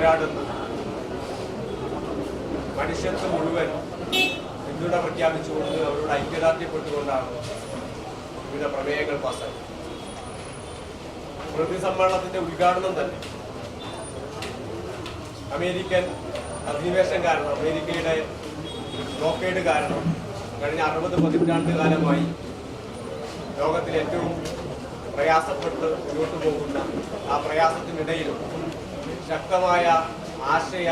പോരാടുന്ന മനുഷ്യത്വം മുഴുവൻ പിന്തുണ പ്രഖ്യാപിച്ചുകൊണ്ട് അവരോട് ഐക്യദാർഢ്യപ്പെട്ടുകൊണ്ടാണ് വിവിധ പ്രമേയങ്ങൾ പാസ്സാക്കി പ്രകൃതി സമ്മേളനത്തിന്റെ ഉദ്ഘാടനം തന്നെ അമേരിക്കൻ അധിനിവേശം കാരണം അമേരിക്കയുടെ ബ്ലോക്കേഡ് കാരണം കഴിഞ്ഞ അറുപത് പതിറ്റാണ്ട് കാലമായി ലോകത്തിൽ ഏറ്റവും പ്രയാസപ്പെട്ട് മുന്നോട്ട് പോകുന്ന ആ പ്രയാസത്തിനിടയിലും ശക്തമായ ആശയ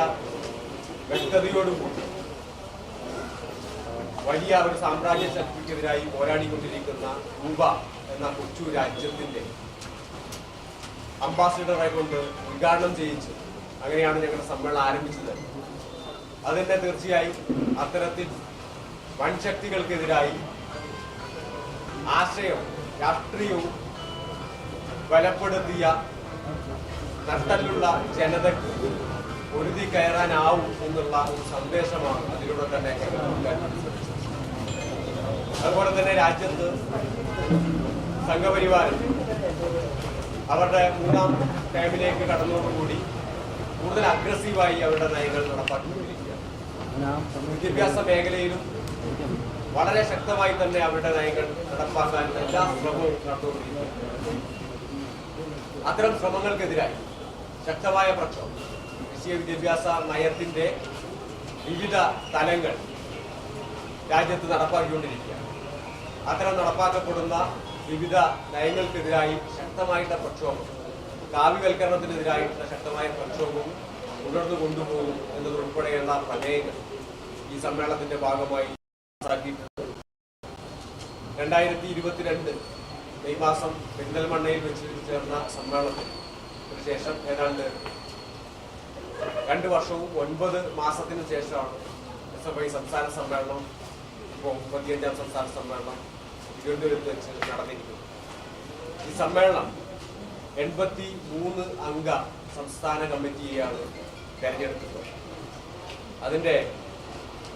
വ്യക്തതയോടുകൂടി വലിയ ഒരു സാമ്രാജ്യ ശക്തിക്കെതിരായി പോരാടിക്കൊണ്ടിരിക്കുന്ന ക്യൂബ എന്ന കൊച്ചു രാജ്യത്തിന്റെ അംബാസിഡറെ കൊണ്ട് ഉദ്ഘാടനം ചെയ്യിച്ച് അങ്ങനെയാണ് ഞങ്ങളുടെ സമ്മേളനം ആരംഭിച്ചത്. അതിന്റെ തീർച്ചയായും അത്തരത്തിൽ വൻശക്തികൾക്കെതിരായി ആശയവും രാഷ്ട്രീയവും ബലപ്പെടുത്തിയ നട്ടലുള്ള ജനതയ്ക്ക് പൊരുതി കയറാനാവും എന്നുള്ള ഒരു സന്ദേശമാണ് അതിലൂടെ തന്നെ അതുപോലെ തന്നെ രാജ്യത്ത് സംഘപരിവാരം അവരുടെ മൂന്നാം ടൈമിലേക്ക് കടന്നതോടുകൂടി കൂടുതൽ അഗ്രസീവായി അവരുടെ നയങ്ങൾ നടപ്പാക്കിക്കൊണ്ടിരിക്കുകയാണ്. വിദ്യാഭ്യാസ മേഖലയിലും വളരെ ശക്തമായി തന്നെ അവരുടെ നയങ്ങൾ നടപ്പാക്കാൻ എല്ലാ ശ്രമവും നടന്നുകൊണ്ടിരിക്കുകയാണ്. അത്തരം ശ്രമങ്ങൾക്കെതിരായി ശക്തമായ പ്രക്ഷോഭം. ദേശീയ വിദ്യാഭ്യാസ നയത്തിന്റെ വിവിധ തലങ്ങൾ രാജ്യത്ത് നടപ്പാക്കിക്കൊണ്ടിരിക്കുകയാണ്. അത്തരം നടപ്പാക്കപ്പെടുന്ന വിവിധ നയങ്ങൾക്കെതിരായി ശക്തമായിട്ടുള്ള പ്രക്ഷോഭം കാവ്യവൽക്കരണത്തിനെതിരായിട്ടുള്ള ശക്തമായ പ്രക്ഷോഭവും തുടർന്നു കൊണ്ടുപോകും എന്നതുൾപ്പെടെയുള്ള പ്രമേയങ്ങൾ ഈ സമ്മേളനത്തിന്റെ ഭാഗമായി രണ്ടായിരത്തി ഇരുപത്തിരണ്ട് മെയ് മാസം പെരിന്തൽമണ്ണയിൽ വെച്ച് ചേർന്ന സമ്മേളനത്തിന് ശേഷം ഏതാണ്ട് രണ്ട് വർഷവും ഒൻപത് മാസത്തിന് ശേഷമാണ് എസ് എഫ് ഐ സംസ്ഥാന സമ്മേളനം ഇപ്പോൾ മുപ്പത്തിയഞ്ചാം സംസ്ഥാന സമ്മേളനം തിരുവനന്തപുരത്ത് വെച്ച് നടന്നിരിക്കുന്നത്. ഈ സമ്മേളനം എൺപത്തി മൂന്ന് അംഗ സംസ്ഥാന കമ്മിറ്റിയെയാണ് തെരഞ്ഞെടുത്തത്. അതിന്റെ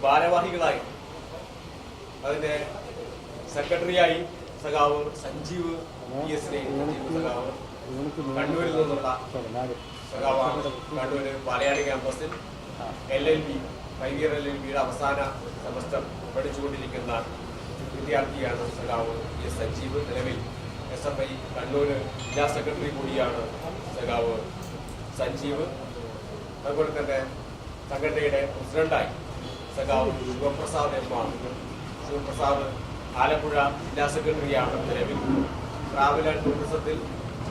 ഭാരവാഹികളായി അതിന്റെ സെക്രട്ടറിയായി സഖാവ് സഞ്ജീവ് പി എസിനെ സഖാവ് കണ്ണൂരിൽ ക്യാമ്പസിൽ L L B five year L L ബിയുടെ അവസാന സെമസ്റ്റർ പഠിച്ചുകൊണ്ടിരിക്കുന്ന വിദ്യാർത്ഥിയാണ് സഖാവ് എസ് സജീവ് നിലവിൽ എസ് എഫ് ഐ കണ്ണൂര് ജില്ലാ സെക്രട്ടറി കൂടിയാണ് സഖാവ് സഞ്ജീവ് അതുപോലെ തന്നെ സംഘടനയുടെ പ്രസിഡന്റായി സഖാവ് ശിവപ്രസാദ് എം ശിവപ്രസാദ് ആലപ്പുഴ ജില്ലാ സെക്രട്ടറിയാണ് നിലവിൽ ട്രാവൽ ആൻഡ് ടൂറിസത്തിൽ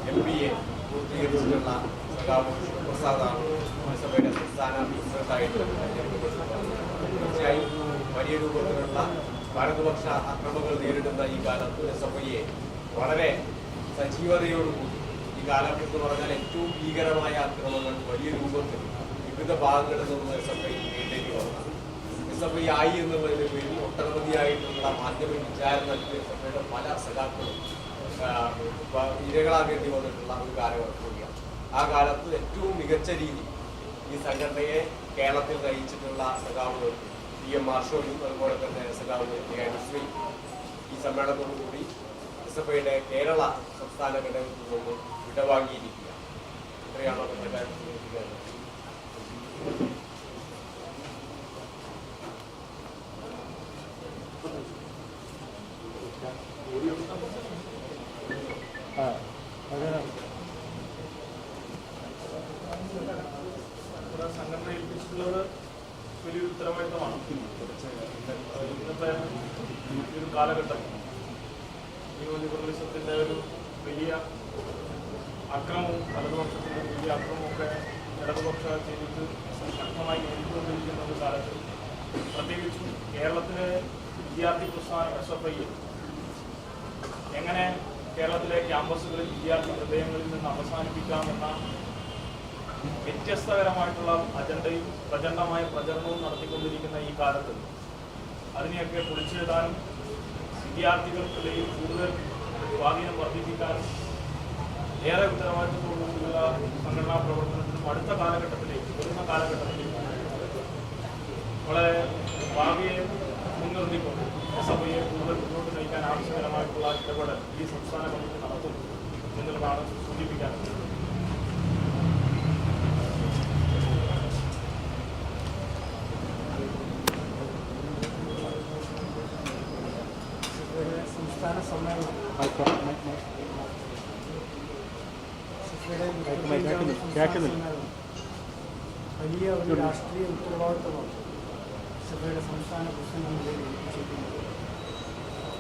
എം ബി എ പൂർത്തീകരിച്ചിട്ടുള്ള സഖാവ് പ്രസാദാണ് സഭയുടെ സംസ്ഥാന പ്രസിഡന്റായിട്ട് തീർച്ചയായും വലിയ രൂപത്തിലുള്ള വലതുപക്ഷ അക്രമങ്ങൾ നേരിടുന്ന ഈ കാലത്ത് ഐയെ വളരെ സജീവതയോടുകൂടി ഈ കാലം എന്ന് പറഞ്ഞാൽ ഏറ്റവും ഭീകരമായ അക്രമങ്ങൾ വലിയ രൂപത്തിൽ വിവിധ ഭാഗങ്ങളിൽ നിന്ന് എസ് എഫ് ഐ നേരിടേണ്ടി വന്നതാണ് എസ് എഫ് ഐ ആയി എന്നുള്ളതിന് പേരിൽ ഒട്ടനവധിയായിട്ടുള്ള മാധ്യമ വിചാരണത്തിൽ എസ് എഫ് ഐയുടെ പല സഖാക്കളും ഇരകളാകേണ്ടി വന്നിട്ടുള്ള ഒരു കാലഘട്ടം കൂടിയാണ്. ആ കാലത്ത് ഏറ്റവും മികച്ച രീതി ഈ സംഘടനയെ കേരളത്തിൽ നയിച്ചിട്ടുള്ള സഖാവ് പി എം മാർഷോയും അതുപോലെ തന്നെ സഖാവ് കെ ശ്രീ ഈ സമ്മേളനത്തോടുകൂടി എസ് എഫ് ഐയുടെ കേരള സംസ്ഥാന ഘടകത്തിൽ നിന്നും വിടവാങ്ങിയിരിക്കുക ഇത്രയാണോ നമ്മുടെ സംഘടന ഏൽപ്പിച്ചിട്ടുള്ളത് വലിയൊരു ഉത്തരവാദിത്തമാണ്. ഇന്നത്തെ ഒരു കാലഘട്ടം. ന്യൂ ലിബറലിസത്തിന്റെ ഒരു വലിയ അക്രമവും വലതുപക്ഷത്തിന്റെ വലിയ അക്രമവും ഒക്കെ ഇടതുപക്ഷ ശക്തമായി നേരിട്ടുകൊണ്ടിരിക്കുന്ന ഒരു കാലത്ത് പ്രത്യേകിച്ചും കേരളത്തിലെ വിദ്യാർത്ഥി പ്രസ്ഥാനം എസ് എങ്ങനെ കേരളത്തിലെ ക്യാമ്പസുകളിൽ വിദ്യാർത്ഥി ഹൃദയങ്ങളിൽ നിന്ന് അവസാനിപ്പിക്കാമെന്ന വ്യത്യസ്തകരമായിട്ടുള്ള അജണ്ടയും പ്രചണ്ഡമായ പ്രചരണവും നടത്തിക്കൊണ്ടിരിക്കുന്ന ഈ കാലത്ത് അതിനെയൊക്കെ പൊളിച്ചെഴുതാനും വിദ്യാർത്ഥികൾക്കിടയിൽ കൂടുതൽ സ്വാധീനം വർദ്ധിപ്പിക്കാനും ഏറെ ഉത്തരവാദിത്വമുള്ള സംഘടനാ പ്രവർത്തനത്തിനും അടുത്ത കാലഘട്ടത്തിലേക്ക് വരുന്ന കാലഘട്ടത്തിലേക്ക് വളരെ ഭാവിയെ മുൻനിർത്തിക്കൊണ്ട് സഭയെ കൂടുതൽ മുന്നോട്ട് നയിക്കാൻ ആവശ്യകരമായിട്ടുള്ള ഇടപെടൽ ഈ സംസ്ഥാന കമ്മിറ്റി നടത്തും എന്നുള്ളതാണ് സൂചിപ്പിക്കാറുള്ളത് സംസ്ഥാന സമ്മേളനം. വലിയ ഒരു രാഷ്ട്രീയ ഉത്തരവാദിത്തമാണ്. എസ്എഫ്ഐയുടെ സംസ്ഥാന എന്ന ഏൽപ്പിച്ചിരിക്കുന്നത്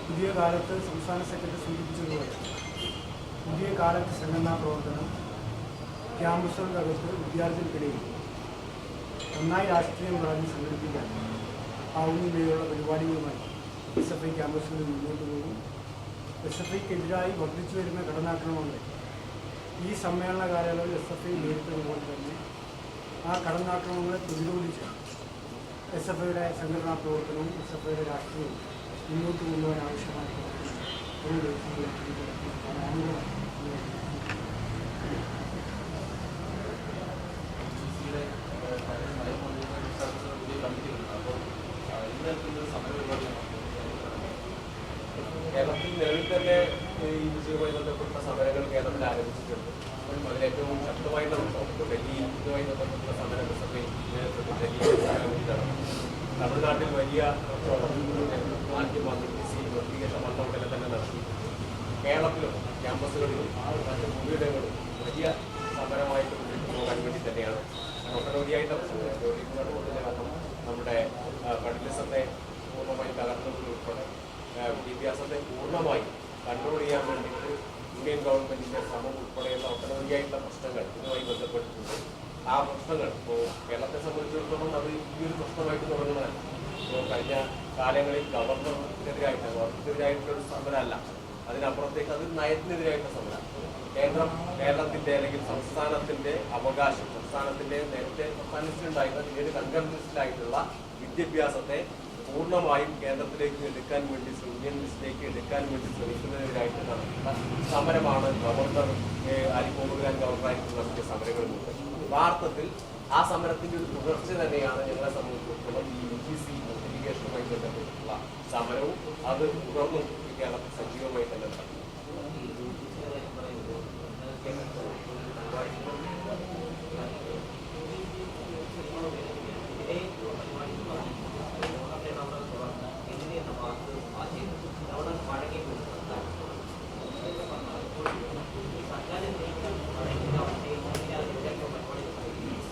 പുതിയ കാലത്ത് സംസ്ഥാന സെക്രട്ടറി സൂചിപ്പിച്ചതുപോലെ പുതിയ കാലത്ത് സംഘടനാ പ്രവർത്തനം ക്യാമ്പസുകൾക്കകത്ത് വിദ്യാർത്ഥികൾക്കിടയിൽ നന്നായി രാഷ്ട്രീയം പറഞ്ഞ് സംഘടിപ്പിക്കാൻ ആവുന്നതിലുള്ള പരിപാടികളുമായി എസ് എഫ് ഐ ക്യാമ്പസുകളിൽ മുന്നോട്ട് പോകും. എസ് എഫ് ഐക്കെതിരായി വർദ്ധിച്ചു വരുന്ന കടന്നാക്രമണങ്ങളെ ഈ സമ്മേളന കാലയളവിൽ എസ് എഫ് ഐ നേരിട്ടതുപോലെ തന്നെ ആ കടന്നാക്രമണങ്ങളെ പ്രതിരോധിച്ച് എസ് എഫ് ഐയുടെ സംഘടനാ പ്രവർത്തനവും എസ് എഫ് ഐയുടെ രാഷ്ട്രീയവും മുന്നോട്ട് കൊണ്ടുപോകാൻ ആവശ്യമായ കേരളത്തിൽ നിലവിൽ തന്നെ ഈ വിഷയവുമായി ബന്ധപ്പെട്ട സമരങ്ങൾ കേരളത്തിൽ ആരംഭിച്ചിട്ടുണ്ട് അതിൽ ഏറ്റവും ശക്തമായിട്ട് നമുക്ക് ഡൽഹിയിൽ ഇതുമായി ബന്ധപ്പെട്ട സമരം എസ് നേതൃത്വത്തിൽ ഡൽഹിയിൽ ആരംഭിച്ചതാണ് തമിഴ്നാട്ടിൽ വലിയ മാറ്റം വന്നു സി നോട്ടിഫിക്കേഷൻ വന്ന ഉടനെ തന്നെ നടത്തി കേരളത്തിലും ക്യാമ്പസുകളിലും മറ്റ് ഭൂമിയിടങ്ങളിലും വലിയ സമരമായിട്ട് മുന്നോട്ട് പോകാൻ വേണ്ടി തന്നെയാണ് ഒട്ടനവധിയായിട്ട് ജോലിക്കുന്നതുകൊണ്ട് കാരണം നമ്മുടെ ഫെഡറലിസത്തെ പൂർണമായി തകർന്നത് ഉൾപ്പെടെ ആ, വിദ്യാഭ്യാസത്തെ പൂർണമായി കൺട്രോൾ ചെയ്യാൻ ഇന്ത്യൻ ഗവൺമെന്റിന്റെ ശ്രമം ഉൾപ്പെടെയുള്ള ഒട്ടനവധിയായിട്ടുള്ള പ്രശ്നങ്ങൾ ഇതുമായി ബന്ധപ്പെട്ടിട്ടുണ്ട്. ആ പ്രശ്നങ്ങൾ ഇപ്പോൾ കേരളത്തെ സംബന്ധിച്ചിടത്തോളം അത് ഈ ഒരു പ്രശ്നമായിട്ട് തുടങ്ങുന്നതാണ് ഇപ്പോൾ കഴിഞ്ഞ കാലങ്ങളിൽ ഗവർണർക്കെതിരായിട്ട് ഗവർണർക്കെതിരായിട്ടുള്ള ഒരു സമരമല്ല. അതിനപ്പുറത്തേക്ക് അത് നയത്തിനെതിരായിട്ടുള്ള സമരം കേന്ദ്രം കേരളത്തിന്റെ അല്ലെങ്കിൽ സംസ്ഥാനത്തിന്റെ അവകാശം സംസ്ഥാനത്തിന്റെ നേരത്തെ സംസ്ഥാനത്തിലുണ്ടായിരുന്ന പിന്നീട് കൺകറൻസിലായിട്ടുള്ള വിദ്യാഭ്യാസത്തെ പൂർണമായും കേന്ദ്രത്തിലേക്ക് എടുക്കാൻ വേണ്ടി യൂണിയൻ ലിസ്റ്റിലേക്ക് എടുക്കാൻ വേണ്ടി ശ്രമിക്കുന്നതിനായിട്ട് നടത്തുന്ന സമരമാണ് ഗവർണർ അരിക്കോമുഖാൻ ഗവർണറായിട്ട് നടത്തിയ സമരങ്ങളുണ്ട്. വാർത്തത്തിൽ ആ സമരത്തിന്റെ ഒരു തുടർച്ച തന്നെയാണ് ഞങ്ങളെ സംബന്ധിച്ചിടത്തോളം ഈ യു ജി സി നോട്ടിഫിക്കേഷനുമായി ബന്ധപ്പെട്ടിട്ടുള്ള സമരവും അത് തുടർന്നും കേരളത്തിൽ സജീവമായി തന്നെ നടക്കും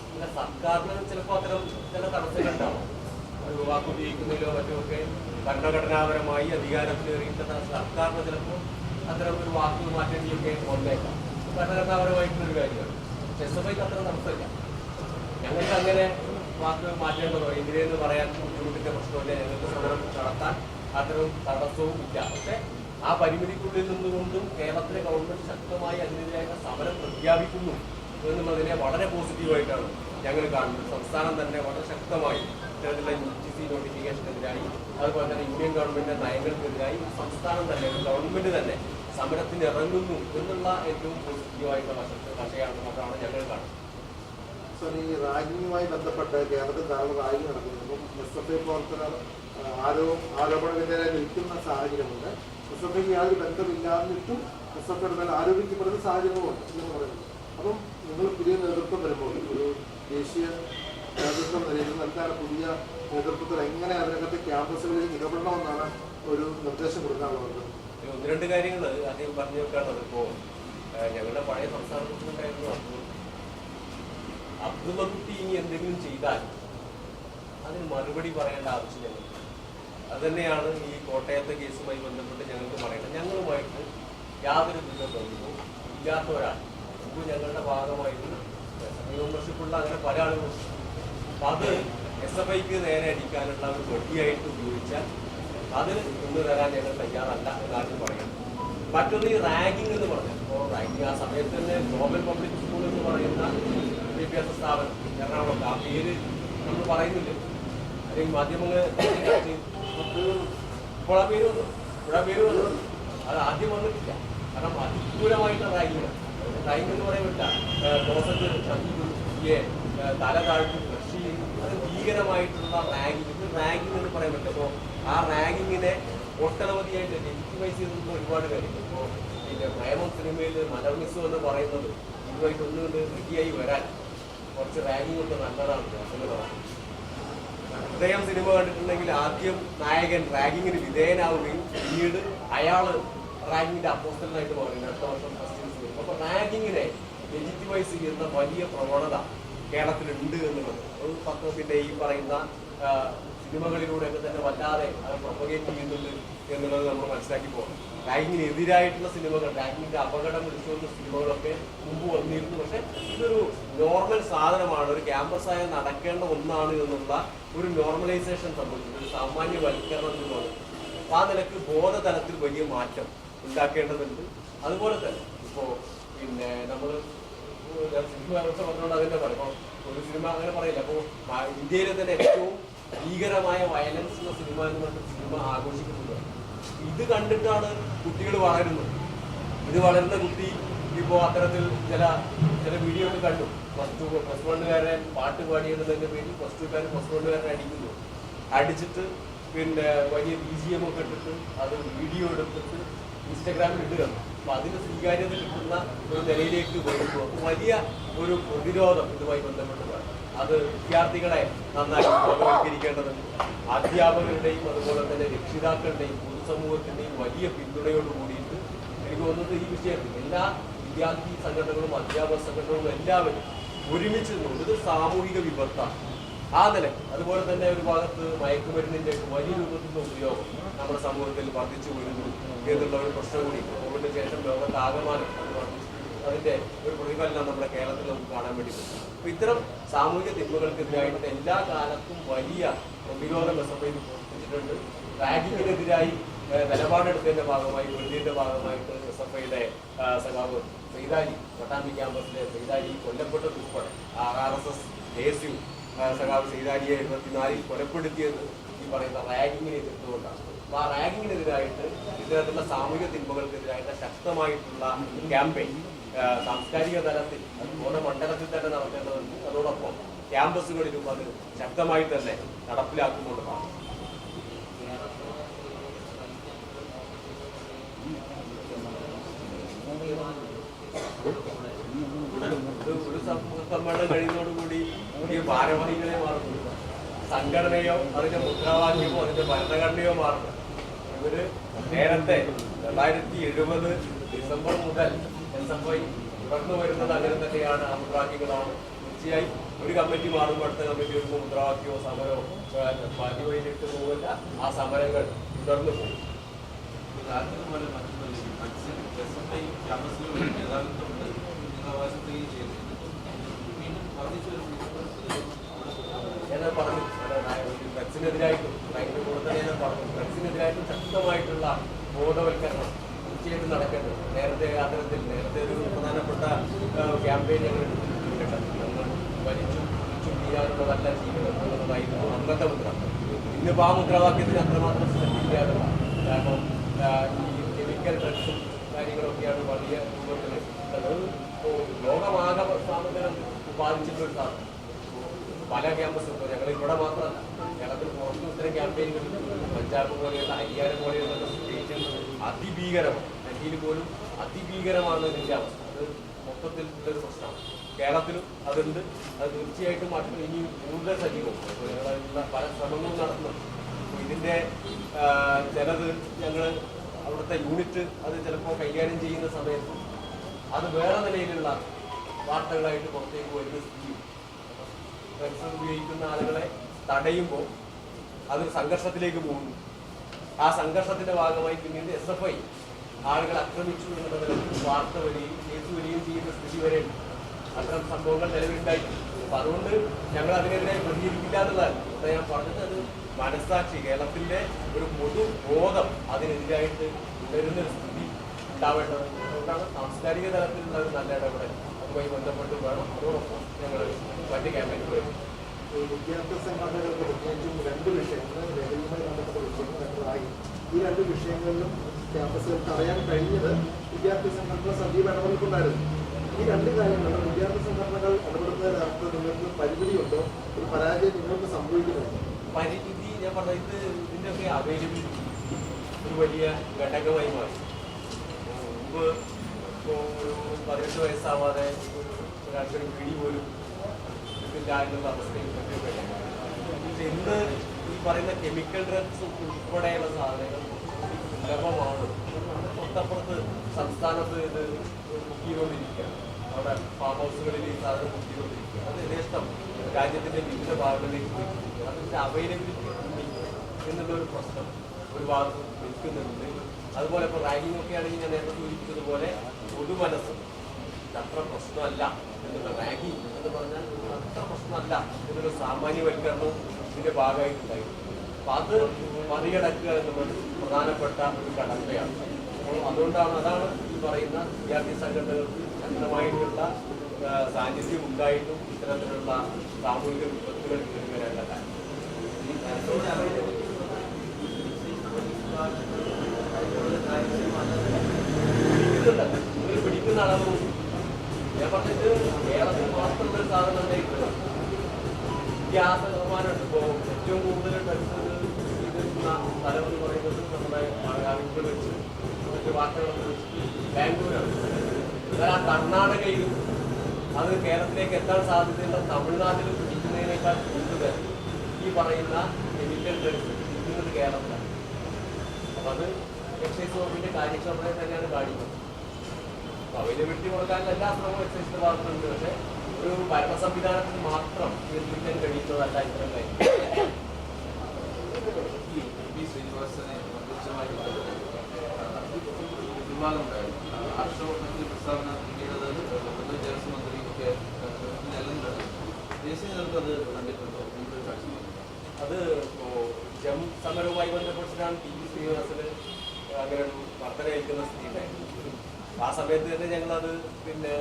പിന്നെ സർക്കാരിന് ചിലപ്പോൾ അത്തരം ചില തടസ്സങ്ങളുണ്ടാവും ഒരു വാക്ക് ഉപയോഗിക്കുന്നതിലോ മറ്റോ ഒക്കെ ഭരണഘടനാപരമായി അധികാരത്തിലേറിയിട്ട് സർക്കാരിന് ചിലപ്പോൾ അത്തരം ഒരു വാക്ക് മാറ്റേണ്ടിയൊക്കെ വന്നേക്കാം ഭരണഘടനാപരമായിട്ടുള്ള ഒരു കാര്യമാണ്. എസ് എഫ് ഐക്ക് അത്ര തടസ്സമില്ല. ഞങ്ങൾക്ക് അങ്ങനെ വാക്ക് മാറ്റേണ്ടതോ എതിരെന്ന് പറയാൻ ബുദ്ധിമുട്ടിന്റെ പ്രശ്നമില്ല. ഞങ്ങൾക്ക് സമരം നടത്താൻ അത്തരം തടസ്സവും ഇല്ല. പക്ഷെ ആ പരിമിതിക്കുള്ളിൽ നിന്നുകൊണ്ടും കേരളത്തിലെ ഗവൺമെന്റ് ശക്തമായി അതിനെതിരായ സമരം പ്രഖ്യാപിക്കുന്നു എന്നുള്ളതിനെ വളരെ പോസിറ്റീവായിട്ടാണ് ഞങ്ങൾ കാണുന്നത്. സംസ്ഥാനം തന്നെ വളരെ ശക്തമായി ഇത്തരത്തിലുള്ള യു ജി സി നോട്ടിഫിക്കേഷനെതിരായി അതുപോലെ തന്നെ ഇന്ത്യൻ ഗവൺമെന്റിന്റെ നയങ്ങൾക്കെതിരായി സംസ്ഥാനം തന്നെ ഗവൺമെന്റ് തന്നെ സമരത്തിന് ഇറങ്ങുന്നു എന്നുള്ള ഏറ്റവും പോസിറ്റീവായിട്ടുള്ള വശയാണ് മാത്രമാണ് ഞങ്ങൾ കാണുന്നത്. റാഗിങ്ങുമായി ബന്ധപ്പെട്ട് കേരളത്തിൽ ധാരാളം റാഗിങ് നടക്കുന്നു എസ് എഫ് ഐ പ്രവർത്തകർ ആരോ വിധേയരായി നിൽക്കുന്ന സാഹചര്യമുണ്ട്. എസ് എഫ് ഐക്ക് യാതൊരു ബന്ധമില്ലാതിട്ടും എസ് എഫ് ആരോപിക്കപ്പെടുന്ന സാഹചര്യങ്ങളുണ്ട് എന്ന് പറയുന്നത് അപ്പം നിങ്ങൾ പുതിയ നേതൃത്വം വരുമ്പോൾ ഒരു ദേശീയ നേതൃത്വം നിലയിൽ എന്താണ് പുതിയ നേതൃത്വത്തിൽ എങ്ങനെ അതിനകത്ത് ക്യാമ്പസുകളിൽ ഇടപെടണമെന്നാണ് ഒരു നിർദ്ദേശം കൊടുക്കാനുള്ളത്. ഒന്ന് രണ്ട് കാര്യങ്ങൾ അദ്ദേഹം പറഞ്ഞു വെക്കാനുള്ളത് ഇപ്പോൾ ഞങ്ങളുടെ പഴയ സംസ്ഥാനത്തുണ്ടായിരുന്നു അബ്ദുൾ. അബ്ദുൾ കുട്ടി ഇനി എന്തെങ്കിലും ചെയ്താൽ അതിന് മറുപടി പറയേണ്ട ആവശ്യം ഞങ്ങൾക്ക് അതുതന്നെയാണ് ഈ കോട്ടയത്തെ കേസുമായി ബന്ധപ്പെട്ട് ഞങ്ങൾക്ക് പറയേണ്ടത്. ഞങ്ങളുമായിട്ട് യാതൊരു വിധ ബന്ധവും ഇല്ലാത്തവരാണ്. മുമ്പ് ഞങ്ങളുടെ ഭാഗമായിരുന്നു. മെമ്പർഷിപ്പുള്ള അങ്ങനെ പല ആളുകളും. അപ്പൊ അത് എസ് എഫ് ഐക്ക് നേരെ അടിക്കാനുള്ള ഒരു വെട്ടിയായിട്ട് ഉപയോഗിച്ചാൽ അത് ഇന്ന് തരാൻ ഞങ്ങൾ തയ്യാറല്ല എന്നാണ് പറയുന്നത് മറ്റൊന്ന് ഈ റാങ്കിങ് എന്ന് പറഞ്ഞത് ഇപ്പോൾ റാങ്കിങ് ആ സമയത്ത് തന്നെ ഗ്ലോബൽ പബ്ലിക് സ്കൂൾ എന്ന് പറയുന്ന വിദ്യാഭ്യാസ സ്ഥാപനം എറണാകുളത്ത് ആ പേര് നമ്മൾ പറയുന്നില്ല? അല്ലെങ്കിൽ മാധ്യമങ്ങൾ ആ പേര് വന്നു. ആ പേര് വന്നു. അത് ആദ്യം വന്നിട്ടില്ല. കാരണം അതിക്രൂരമായിട്ടുള്ള റാങ്കിങ് റാങ്കിങ് എന്ന് പറയുന്നില്ല തല താഴ്ത്തി കൃഷി അത് ഭീകരമായിട്ടുള്ള റാങ്കിങ് റാങ്കിങ് എന്ന് പറയാൻ അപ്പോൾ ആ റാങ്കിങ്ങിനെ ഒട്ടനവധിയായിട്ട് ലെജിറ്റിമൈസ് ചെയ്തിരുന്ന ഒരുപാട് കാര്യങ്ങൾ. ഇപ്പോൾ പിന്നെ പ്രേമം സിനിമയിൽ മലർമിസ് എന്ന് പറയുന്നത് ഇതുമായിട്ട് ഒന്നുകൊണ്ട് റെഡിയായി വരാൻ കുറച്ച് റാങ്കിങ് ഒക്കെ നല്ലതാണ് എന്നുള്ളതാണ് ഹൃദയം സിനിമ കണ്ടിട്ടുണ്ടെങ്കിൽ ആദ്യം നായകൻ റാങ്കിങ്ങിന് വിധേയനാവുകയും പിന്നീട് അയാൾ റാങ്കിന്റെ അപ്പോസ്റ്റലായിട്ട് പറയുന്നത് അടുത്ത വർഷം ഫസ്റ്റ് സിനിമ അപ്പൊ റാങ്കിങ്ങിനെ ലെജിറ്റിമൈസ് ചെയ്യുന്ന വലിയ പ്രവണത കേരളത്തിലുണ്ട് എന്നുള്ളത്. ഒരു പത്രത്തിന്റെ ഈ പറയുന്ന സിനിമകളിലൂടെയൊക്കെ തന്നെ വല്ലാതെ അത് പ്രൊപ്പഗേറ്റ് ചെയ്യുന്നുണ്ട് എന്നുള്ളത് നമ്മൾ മനസ്സിലാക്കി പോകണം. ബാങ്കിനെതിരായിട്ടുള്ള സിനിമകൾ ബാങ്കിന്റെ അപകടം വിളിച്ചുകൊണ്ട് സിനിമകളൊക്കെ മുമ്പ് വന്നിരുന്നു. പക്ഷെ ഇതൊരു നോർമൽ സാധനമാണ്. ഒരു ക്യാമ്പസായ നടക്കേണ്ട ഒന്നാണ് എന്നുള്ള ഒരു നോർമലൈസേഷൻ സംഭവിച്ചു. ഒരു സാമാന്യവൽക്കരണം എന്ന് പറയുന്നത് അപ്പൊ ആ നിലയ്ക്ക് ബോധതലത്തിൽ വലിയ മാറ്റം ഉണ്ടാക്കേണ്ടതുണ്ട്. അതുപോലെ തന്നെ ഇപ്പോ പിന്നെ നമ്മൾ സിനിമ പറഞ്ഞുകൊണ്ട് അതിന്റെ പറയും ഒരു സിനിമ അങ്ങനെ പറയില്ല. അപ്പോ ഇന്ത്യയിലെ തന്നെ ഏറ്റവും ഭീകരമായ വയലൻസ് ഉള്ള സിനിമ എന്ന് പറഞ്ഞ സിനിമ ആഘോഷിക്കുന്നത് ഇത് കണ്ടിട്ടാണ് കുട്ടികൾ വളരുന്നത്. ഇത് വളരുന്ന കുട്ടി ഇപ്പോൾ അത്തരത്തിൽ ചില ചില വീഡിയോ ഒക്കെ കണ്ടു. പ്ലസ് ടു പ്ലസ് വണ്ണുകാരെ പാട്ട് പാടിയതിന്റെ പേരിൽ പ്ലസ് ടുക്കാർ പ്ലസ് വണ്ണുകാരെ അടിക്കുന്നു. അടിച്ചിട്ട് പിന്നെ വലിയ ബി ജി എം ഒക്കെ ഇട്ടിട്ട് അത് വീഡിയോ എടുത്തിട്ട് ഇൻസ്റ്റാഗ്രാമിൽ ഇടുക അപ്പൊ അതിന് സ്വീകാര്യത കിട്ടുന്ന ഒരു നിലയിലേക്ക് വരുമ്പോൾ വലിയ ഒരു പ്രതിരോധം ഇതുമായി ബന്ധപ്പെട്ട്. അത് വിദ്യാർത്ഥികളെ നന്നായി ബോധവൽക്കരിക്കേണ്ടതുണ്ട്. അധ്യാപകരുടെയും അതുപോലെ തന്നെ രക്ഷിതാക്കളുടെയും പൊതുസമൂഹത്തിന്റെയും വലിയ പിന്തുണയോട് കൂടിയിട്ട് എനിക്ക് തോന്നുന്നത് ഈ വിഷയത്തിൽ എല്ലാ വിദ്യാർത്ഥി സംഘടനകളും അധ്യാപക സംഘടനകളും എല്ലാവരും ഒരുമിച്ച് നിന്നുകൊണ്ട് ഇത് സാമൂഹിക വിപത്താണ് ആ നിലയ്ക്ക് അതുപോലെ തന്നെ ഒരു ഭാഗത്ത് മയക്കുമരുന്നിന്റെ വലിയ രൂപത്തിലുള്ള ഉപയോഗം നമ്മുടെ സമൂഹത്തിൽ വർദ്ധിച്ചു വരുന്നു എന്നുള്ള ഒരു പ്രശ്നം കൂടി കോവിഡിന് ശേഷം ലോകത്ത് ആകമാനം അത് വർദ്ധിച്ചു അതിന്റെ ഒരു പ്രതിഫലനം നമ്മുടെ കേരളത്തിൽ നമുക്ക് കാണാൻ വേണ്ടി പറ്റും. അപ്പൊ ഇത്തരം സാമൂഹിക തിന്മകൾക്കെതിരായിട്ട് എല്ലാ കാലത്തും വലിയ പ്രതിരോധം എസ് പ്രവർത്തിച്ചിട്ടുണ്ട്. റാഗിങ്ങിനെതിരായി നിലപാടെടുത്തതിന്റെ ഭാഗമായി വെള്ളിയുടെ ഭാഗമായിട്ട് എസ് എഫ് ഐയുടെ സഖാവ് സൈതാലി പട്ടാമ്പി ക്യാമ്പസിലെ സൈതാരി കൊല്ലപ്പെട്ടത് ഉൾപ്പെടെ R R S S A S U സഖാവ് സൈതാരിയെ എഴുപത്തിനാലിൽ കൊലപ്പെടുത്തിയത് ഈ പറയുന്ന റാഗിങ്ങിനെ എതിർത്തുകൊണ്ടാണ്. അപ്പൊ ആ റാഗിങ്ങിനെതിരായിട്ട് ഇത്തരത്തിലുള്ള സാമൂഹിക തിന്മകൾക്കെതിരായിട്ട് ശക്തമായിട്ടുള്ള ക്യാമ്പയിൻ സാംസ്കാരിക തലത്തിൽ അതുപോലെ മണ്ഡലത്തിൽ തന്നെ നടത്തേണ്ടതുണ്ട് അതോടൊപ്പം ക്യാമ്പസുകളിലും അത് ശക്തമായി തന്നെ നടപ്പിലാക്കുന്നുള്ളതാണ് ഒരു സമ്മേളനം കഴിയുന്നതോടുകൂടി ഈ ഭാരവാഹികളെ മാറുന്നു. സംഘടനയോ അതിന്റെ മുദ്രാവാക്യമോ അതിന്റെ ഭരണഘടനയോ മാറുന്നു. ഇവർ നേരത്തെ രണ്ടായിരത്തി എഴുപത് ഡിസംബർ മുതൽ ഐ തുടർന്നു വരുന്നത് അങ്ങനെ തന്നെയാണ് ആ മുദ്രാവാക്യങ്ങളാണ് തീർച്ചയായും ഒരു കമ്മിറ്റി മാറുമ്പോൾ അടുത്ത കമ്മിറ്റി വരുമ്പോൾ മുദ്രാവാക്യമോ സമരമോ പതിവയിലിട്ട് പോകില്ല ആ സമരങ്ങൾ തുടർന്നു പോകും. പോലെ ക്യാമ്പസിലും ചെയ്തു. വീണ്ടും വർദ്ധിച്ചു ഞാൻ പറഞ്ഞു ഡ്രഗ്സിനെതിരായിട്ടും ഭയങ്കര കൂടുതൽ ഞാൻ പറഞ്ഞു ഡ്രഗ്സിനെതിരായിട്ടും ശക്തമായിട്ടുള്ള ബോധവൽക്കരണം തീർച്ചയായിട്ടും നടക്കേണ്ടത്. നേരത്തെ അത്തരത്തിൽ നേരത്തെ ഒരു പ്രധാനപ്പെട്ട ക്യാമ്പയിൻ ഞങ്ങൾ എടുത്തിട്ടുണ്ട്. നമ്മൾ വലിച്ചു കുളിച്ചും തീരാനുള്ളതല്ല ജീവിതം എന്നുള്ളതായിരുന്നു അന്നത്തെ മുദ്ര ഇന്നിപ്പോൾ ആ മുദ്രാവാക്യത്തിന് അത്രമാത്രം ശ്രദ്ധിക്കാറില്ല കാരണം ഈ കെമിക്കൽ ഡ്രഗ്സും കാര്യങ്ങളൊക്കെയാണ് വലിയ രൂപത്തിൽ ഇപ്പോൾ ലോകമാകെ സാധനം ബാധിച്ചിട്ടുള്ള സാധനം. പല ക്യാമ്പസും ഇപ്പോൾ ഞങ്ങൾ ഇവിടെ മാത്രമല്ല. കേരളത്തിൽ പുറത്തും ഇത്തരം ക്യാമ്പയിനുകൾ പഞ്ചാബ് പോലെയുള്ള ഹരിയാന പോലെയുള്ള അതിഭീകരമാണ്. ഡൽഹിയിൽ പോലും അതിഭീകരമാണ് ഇതിന്റെ അവസ്ഥ. അത് മൊത്തത്തിൽ ഉള്ളൊരു പ്രശ്നമാണ്. കേരളത്തിലും അതുണ്ട്. അത് തീർച്ചയായിട്ടും മറ്റു ഇനി കൂടുതൽ സജീവം ഇപ്പോൾ ഞങ്ങളുള്ള പല ശ്രമങ്ങളും നടത്തുന്നുണ്ട്. ഇതിന്റെ ചിലത് ഞങ്ങൾ അവിടുത്തെ യൂണിറ്റ് അത് ചിലപ്പോൾ കൈകാര്യം ചെയ്യുന്ന സമയത്ത് അത് വേറെ നിലയിലുള്ള വാർത്തകളായിട്ട് പുറത്തേക്ക് വരുന്ന സ്ഥിതി ഡ്രഗ്സ് ഉപയോഗിക്കുന്ന ആളുകളെ തടയുമ്പോൾ അത് സംഘർഷത്തിലേക്ക് പോകുന്നു. ആ സംഘർഷത്തിന്റെ ഭാഗമായി പിന്നീട് എസ് എഫ് ഐ ആളുകൾ ആക്രമിച്ചു എന്നുള്ള നിലയിൽ വാർത്ത വരികയും കേസ് വരികയും ചെയ്യുന്ന സ്ഥിതി വരെ അത്തരം സംഭവങ്ങൾ നിലവിലുണ്ടായി. അപ്പൊ അതുകൊണ്ട് ഞങ്ങൾ അതിനെതിരെ പ്രതികരിക്കില്ല എന്നുള്ളതാണ്. ഇവിടെ ഞാൻ പറഞ്ഞത് അത് മനസ്സാക്ഷി കേരളത്തിന്റെ ഒരു പൊതു ബോധം അതിനെതിരായിട്ട് ഉയരുന്ന ഒരു സ്ഥിതി ഉണ്ടാവേണ്ടത്. അതുകൊണ്ടാണ് സാംസ്കാരിക തലത്തിലുള്ള ഒരു നല്ല ഇടപെടൽ അതുമായി ബന്ധപ്പെട്ട് വേണം. അതോടൊപ്പം ഞങ്ങൾ മറ്റ് ക്യാമ്പയിനുകൾ ഈ വിദ്യാർത്ഥി സംഘടനകൾക്ക് പ്രത്യേകിച്ചും രണ്ട് വിഷയങ്ങൾ ലഹരിയുമായി ബന്ധപ്പെട്ട വിഷയങ്ങൾ രണ്ടതായി ഈ രണ്ട് വിഷയങ്ങളിലും ക്യാമ്പസുകൾക്ക് അറിയാൻ കഴിഞ്ഞത് വിദ്യാർത്ഥി സംഘടന സജീവ ഇടപെടലുണ്ടായിരുന്നു ഈ രണ്ട് കാര്യങ്ങളും വിദ്യാർത്ഥി സംഘടനകൾ ഇടപെടുന്നതിനകത്ത് നിങ്ങൾക്ക് പരിമിതിയുണ്ടോ ഒരു പരാജയം നിങ്ങൾക്ക് സംഭവിക്കുന്നുണ്ടോ പരിമിതി ഞാൻ പറഞ്ഞ ഇത് ഇതിന്റെയൊക്കെ അവൈലബിലിറ്റി ഒരു വലിയ ഘടകമായി മാറി. മുമ്പ് ഇപ്പോൾ ഒരു പതിനെട്ട് വയസ്സാവാതെ ഒരു ഒരാൾക്കൊരു പിടി പോലും ഒക്കെ പക്ഷെ ഇന്ന് ഈ പറയുന്ന കെമിക്കൽ ഡ്രഗ്സ് ഉൾപ്പെടെയുള്ള സാധനങ്ങൾ സുലഭമാണ്. നമ്മുടെ തൊട്ടപ്പുറത്ത് സംസ്ഥാനത്ത് ഇത് മുക്കിക്കൊണ്ടിരിക്കുകയാണ് അവിടെ ഫാം ഹൗസുകളിൽ ഈ സാധനം മുക്കിക്കൊണ്ടിരിക്കുക. അത് യഥേഷ്ടം രാജ്യത്തിന്റെ വിവിധ ഭാഗങ്ങളിലേക്ക് പോയിരിക്കുക അതിന്റെ അവൈലബിലിറ്റി എന്നുള്ളൊരു പ്രശ്നം ഒരു ഭാഗത്ത് നിൽക്കുന്നുണ്ട്. അതുപോലെ ഇപ്പോൾ റാങ്കിങ് ഒക്കെ ആണെങ്കിൽ ഞാൻ നേരത്തെ സൂചിപ്പിച്ചതുപോലെ പൊതുമനസ്സ്. അത്ര പ്രശ്നമല്ല. റാങ്കിങ് എന്ന് പറഞ്ഞാൽ അത്ര പ്രശ്നമല്ല എന്നൊരു സാമാന്യവൽക്കരണവും ഇതിന്റെ ഭാഗമായിട്ടുണ്ടായിരുന്നു അപ്പൊ അത് മറികടക്കുക എന്നുള്ളത് പ്രധാനപ്പെട്ട ഒരു കടമ്പയാണ് അപ്പോൾ അതുകൊണ്ടാണ് അതാണ് ഈ പറയുന്ന വിദ്യാർത്ഥി സംഘടനകൾക്ക് ശക്തമായിട്ടുള്ള സാന്നിധ്യം ഉണ്ടായിട്ടും ഇത്തരത്തിലുള്ള സാമൂഹിക വിപത്തുകൾ വരേണ്ട കാര്യം പിടിക്കുന്ന അളവ് ഗ്യാസ് ശതമാനമുണ്ട്. ഇപ്പോൾ ഏറ്റവും കൂടുതൽ ഡ്രഗ്സ് ചെയ്തിരുന്ന സ്ഥലം എന്ന് പറയുന്നത് നമ്മുടെ അറിവുകൾ വെച്ച് മറ്റ് വാർത്തകളൊക്കെ വെച്ച് ബാംഗ്ലൂരാണ്. എന്നാൽ ആ കർണാടകയിലും അത് കേരളത്തിലേക്ക് എത്താൻ സാധ്യതയുള്ള തമിഴ്നാട്ടിലും പിടിക്കുന്നതിനേക്കാൾ കൂടുതൽ ഈ പറയുന്ന കെമിക്കൽ ഡ്രഗ്സ് പിടിക്കുന്നത് കേരളത്തിലാണ്. അപ്പം അത് എക്സൈസ് വകുപ്പിന്റെ കാര്യക്ഷമതയെ തന്നെയാണ് കാണിക്കുന്നത്. അവൈലബിലിറ്റി കൊടുക്കാൻ എല്ലാ ശ്രമവും എക്സൈസിന്റെ ഭാഗത്തുണ്ട്. പക്ഷേ ഒരു ഭരണ സംവിധാനത്തിന് മാത്രം നിർമ്മിക്കാൻ കഴിയുന്നതല്ല ഇത്തരം കാര്യം. ശ്രീനിവാസനെ അധ്യക്ഷമായി വിവാദം ഉണ്ടായിരുന്നു ഹർഷവർദ്ധന്റെ പ്രസ്താവന പിന്നീട് ദേവസ്വം മന്ത്രി ഒക്കെ നിലനിന്നത് ദേശീയ നേതൃത്വം അത് കണ്ടിട്ടുണ്ടോ? അത് ഇപ്പോ ജം സമരവുമായി ബന്ധപ്പെട്ടിട്ടാണ് ടി വി ശ്രീനിവാസന് അങ്ങനെ ഏൽക്കുന്ന സ്ഥിതി ഉണ്ടായിരുന്നു ആ സമയത്ത് തന്നെ ഞങ്ങളത് പിന്നെ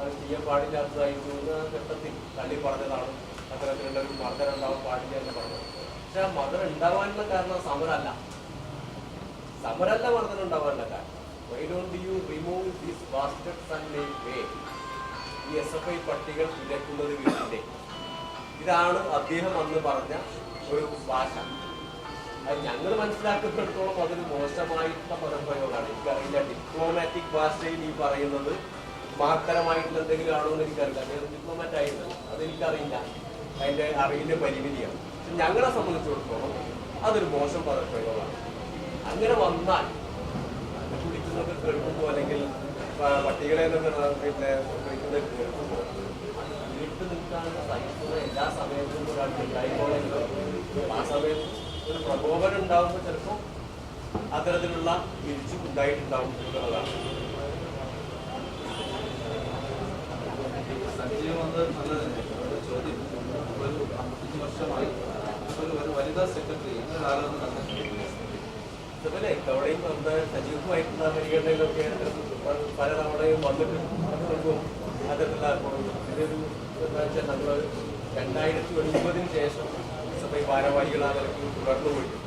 അത് ചെയ്യാൻ പാടില്ലാത്തതായിരുന്നു ഘട്ടത്തിൽ തള്ളി പറഞ്ഞതാണ്. അത്തരത്തിലുള്ള ഒരു മർദ്ദനം ഉണ്ടാവാൻ പാടില്ല എന്ന് പറഞ്ഞത് പക്ഷെ ആ മർദ്ദനം ഉണ്ടാവാനുള്ള കാരണം സമരമല്ല. സമരല്ല മർദ്ദനം ഉണ്ടാവാനുള്ള കാരണം. Why don't you remove these bastards and make way ഈ എസ് പട്ടികൾ വിലക്കുന്നത് വീട്ടിലേക്ക് ഇതാണ് അദ്ദേഹം അന്ന് പറഞ്ഞ ഒരു ഭാഷ. ഞങ്ങൾ മനസ്സിലാക്കുന്നിടത്തോളം അതൊരു മോശമായിട്ടുള്ള പദപ്രയോഗമാണ്. എനിക്കറിയില്ല ഡിപ്ലോമാറ്റിക് ഭാഷയിൽ ഈ പറയുന്നത് മാർക്കരമായിട്ടുള്ള എന്തെങ്കിലും ആണോ എന്ന് എനിക്കറിയില്ല. അദ്ദേഹം ഡിപ്ലോമാറ്റ് ആയിരുന്നു? അതെനിക്കറിയില്ല. അതിന്റെ അറിവിന്റെ പരിമിതിയാണ്. ഞങ്ങളെ സംബന്ധിച്ചിടത്തോളം അതൊരു മോശം പദപ്രയോഗമാണ്. അങ്ങനെ വന്നാൽ കുടിക്കുന്നത് കേൾക്കുമ്പോൾ അല്ലെങ്കിൽ പട്ടികളെ പിന്നെ കുടിക്കുന്നത് കേൾക്കുമ്പോൾ വീട്ടിൽ നിൽക്കാനുള്ള സഹിഷ്ണുത എല്ലാ സമയത്തും ഒരാൾക്ക് ഉണ്ടായിക്കോളെങ്കിലും ആ സമയത്ത് ഒരു പ്രകോപനം ഉണ്ടാകുമ്പോൾ ചിലപ്പോൾ അത്തരത്തിലുള്ള വീഴ്ച ഉണ്ടായിട്ടുണ്ടാവും എന്നുള്ളതാണ്. സജീവം ഒരു ചോദ്യം. ഒരു അമ്പത്തഞ്ച് വർഷമായി ഒരു ഒരു വനിതാ സെക്രട്ടറി എന്ന കാലം നടന്നിട്ടുണ്ട് അതുപോലെ ഇത്തവണയും നമ്മുടെ സജീവമായിട്ടുള്ള പരിഗണനയിലൊക്കെ പല തവണയും വന്നിട്ട് അത്തരത്തിലുള്ള ഇതൊരു എന്താ വെച്ചാൽ നമ്മൾ രണ്ടായിരത്തി ഒൻപതിന് ശേഷം ഐ ഭാരവാഹികളാണ് തുടർന്നു പോയിട്ട്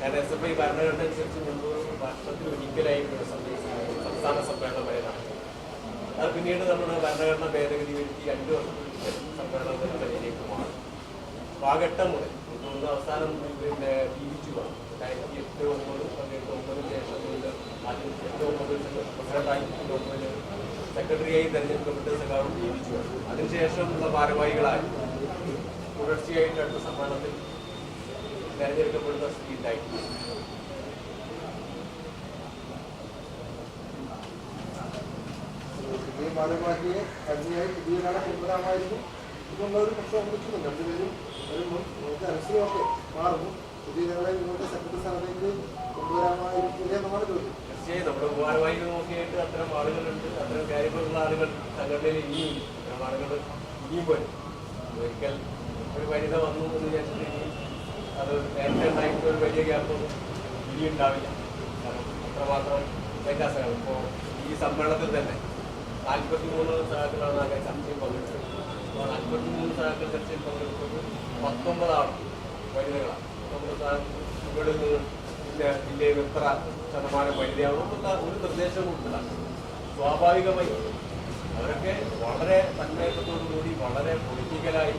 കാരണം എസ് എഫ് ഐ ഭരണഘടന അനുസരിച്ച് മുമ്പ് വർഷത്തിൽ ഒരിക്കലായിരുന്നു ഒരു സമ്മേളനം, സംസ്ഥാന സമ്മേളനം വരെ നടത്തുന്നത് അത് പിന്നീട് നമ്മൾ ഭരണഘടന ഭേദഗതി വരുത്തി രണ്ടു വർഷത്തിൽ സമ്മേളനത്തിന്റെ നിലയിലേക്ക് മാറി അപ്പൊ ആ ഘട്ടം മുതൽ ഒന്ന് അവസാനം പിന്നെ ജീവിച്ചു പോകാം രണ്ടായിരത്തി എട്ട് ഒമ്പത് പതിനെട്ട് ഒമ്പതിന് ശേഷം ആദ്യം എട്ട് ഒമ്പത് പ്രസിഡന്റായി എട്ട് ഒമ്പതിന് സെക്രട്ടറിയായി തെരഞ്ഞെടുക്കപ്പെട്ട് സഖാവും അതിനുശേഷം ഉള്ള ഭാരവാഹികളായി തുടർച്ചയായിട്ട് അടുത്ത സമ്മാനത്തിൽ തെരഞ്ഞെടുക്കപ്പെടുന്ന സ്ഥിതി ഉണ്ടായിട്ടുണ്ട് പുതിയ ഭാരവാഹിയെ കഞ്ഞിയായി പുതിയൊരാളെ കൊണ്ടുവരാമായിരുന്നു ഇതുള്ള ഒരു പ്രശ്നം വിളിക്കുന്നുണ്ട് രണ്ടുപേരും ഒരു അനുസരിച്ചൊക്കെ മാറുന്നു. പുതിയൊരാളെ നിങ്ങളുടെ സെക്രട്ടറി സ്ഥാനത്തേക്ക് കൊണ്ടുവരാമായിരിക്കില്ല എന്നാണ് ചോദ്യം. തീർച്ചയായും നമ്മുടെ ഭാരവാഹികൾ നോക്കിയിട്ട് അത്തരം ആളുകളുണ്ട് അത്തരം കാര്യങ്ങളുള്ള ആളുകൾ സംഘടനയിൽ ഇനിയും. അത്തരം ആളുകൾ ഇനിയും വരും. ഒരിക്കൽ ഒരു വനിത വന്നു എന്ന് വിചാരിച്ചിട്ടുണ്ടെങ്കിൽ അത് നേരത്തെ ഉണ്ടായിട്ട് ഒരു വലിയ ഗ്യാപ്പൊന്നും ഇനി ഉണ്ടാവില്ല. അത്രമാത്രം വ്യത്യാസങ്ങൾ. ഇപ്പോൾ ഈ സമ്മേളനത്തിൽ തന്നെ നാൽപ്പത്തി മൂന്ന് സഹാക്കളാണ് ആകെ ചർച്ചയിൽ പങ്കെടുത്തത് അപ്പോൾ നാൽപ്പത്തി മൂന്ന് സഹാക്കൾ ചർച്ചയിൽ പങ്കെടുത്തത് പത്തൊമ്പതാണ് വനിതകളാണ്. സഹാക്കളിൽ നിന്ന് പിന്നെ ജില്ലയിൽ എത്ര ശതമാനം വനിതയാവുമെന്നുള്ള ഒരു നിർദ്ദേശം കൊടുത്തില്ല സ്വാഭാവികമായി അവരൊക്കെ വളരെ തന്മയക്കത്തോടു കൂടി വളരെ പൊളിറ്റിക്കലായി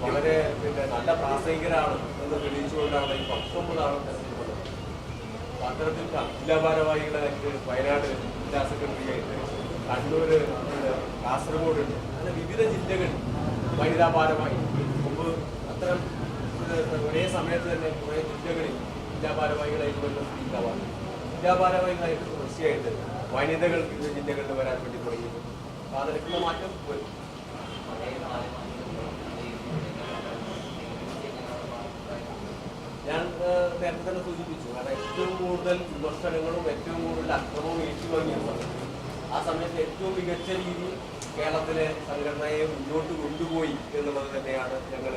വളരെ പിന്നെ നല്ല പ്രാസംഗികരാണ് എന്ന് തെളിയിച്ചുകൊണ്ടാണ് ഈ പത്തൊമ്പതാണ് തെരഞ്ഞെടുപ്പ് അപ്പൊ അത്തരത്തിൽ ജില്ലാ ഭാരവാഹികളായിട്ട് വയനാട് ജില്ലാ സെക്രട്ടറിയായിട്ട് കണ്ണൂര് കാസർഗോഡ് അങ്ങനെ വിവിധ ജില്ലകൾ വനിതാ ഭാരവാഹി. മുമ്പ് അത്തരം ഒരേ സമയത്ത് തന്നെ കുറേ ജില്ലകളിൽ ജില്ലാ ഭാരവാഹികളായിട്ട് വരുന്ന ഉണ്ടാവാറുണ്ട് ജില്ലാ ഭാരവാഹികളായിട്ട് തുടർച്ചയായിട്ട് വനിതകൾ വിവിധ ജില്ലകളിൽ വരാൻ വേണ്ടി തുടങ്ങിയിട്ടുണ്ട് അപ്പോൾ അതിലേക്കുള്ള മാറ്റം വരും ഞാൻ ഏഹ്, നേരത്തെ തന്നെ സൂചിപ്പിച്ചു. കാരണം ഏറ്റവും കൂടുതൽ വിമർശനങ്ങളും ഏറ്റവും കൂടുതൽ അക്രമവും ഏറ്റുവാങ്ങിയ സമയത്ത് ആ സമയത്ത് ഏറ്റവും മികച്ച രീതിയിൽ കേരളത്തിലെ സംഘടനയെ മുന്നോട്ട് കൊണ്ടുപോയി എന്നുള്ളത് തന്നെയാണ് ഞങ്ങൾ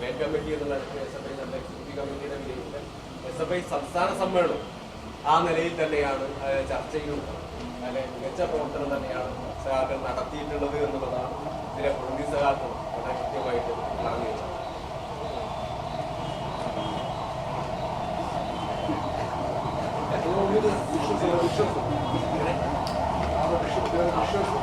മേൽ കമ്മിറ്റി എന്നുള്ള എസ് എഫ് ഐ നമ്മുടെ എക്സിക്യൂട്ടീവ് കമ്മിറ്റിയുടെ വിലയിരുത്തൽ. എസ് എഫ് ഐ സംസ്ഥാന സമ്മേളനം ആ നിലയിൽ തന്നെയാണ് ഏഹ്, ചർച്ചയും അല്ലെ മികച്ച പ്രവർത്തനം തന്നെയാണ് സഹാക്കൾ നടത്തിയിട്ടുള്ളത് എന്നുള്ളതാണ് ഇതിലെ പ്രതി സഹാക്കൾ വളരെ കൃത്യമായിട്ട് Ama bir de düşün sana düşürsün. Ama düşün, yani düşürsün.